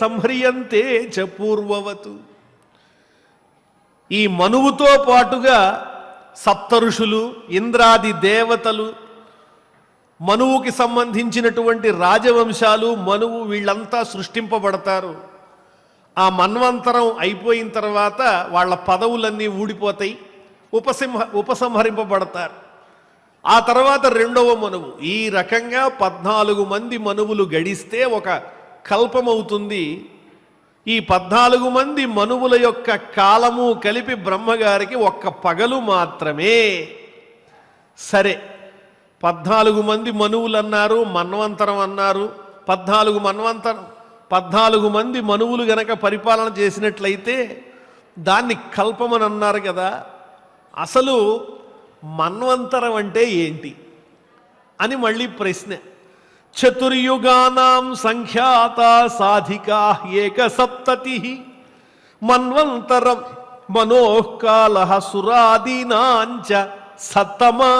సంహ్రియంతే చ పూర్వవతు. ఈ మనువుతో పాటుగా సప్తరుషులు ఇంద్రాది దేవతలు మనువుకి సంబంధించినటువంటి రాజవంశాలు మనువు వీళ్ళంతా సృష్టింపబడతారు. ఆ మన్వంతరం అయిపోయిన తర్వాత వాళ్ళ పదవులన్నీ ఊడిపోతాయి ఉపసింహ ఉపసంహరింపబడతారు. ఆ తర్వాత రెండవ మనువు. ఈ రకంగా పద్నాలుగు మంది మనువులు గడిస్తే ఒక కల్పమవుతుంది. ఈ పద్నాలుగు మంది మనువుల యొక్క కాలము కలిపి బ్రహ్మగారికి ఒక్క పగలు మాత్రమే. సరే పద్నాలుగు మంది మనువులు అన్నారు మన్వంతరం అన్నారు. పద్నాలుగు మన్వంతరం పద్నాలుగు మంది మనువులు గనక పరిపాలన చేసినట్లయితే దాన్ని కల్పమని అన్నారు కదా. అసలు మన్వంతరం అంటే ఏంటి? అని మళ్ళీ ప్రశ్న. చతుర్యుగానాం సంఖ్యాత సాధికా ఏక సప్తతి మన్వంతరం మనోకాల సురాదీనాంచ సత్తమా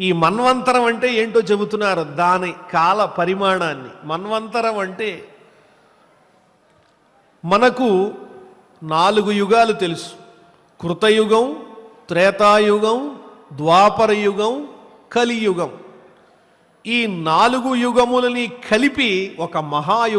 ఈ మన్వంతరం అంటే ఏంటో చెబుతున్నారు దాని కాల పరిమాణాన్ని. మన్వంతరం అంటే మనకు నాలుగు యుగాలు తెలుసు. కృతయుగం త్రేతాయుగం ద్వాపరయుగం కలియుగం. ఈ నాలుగు యుగములని కలిపి ఒక మహాయుగ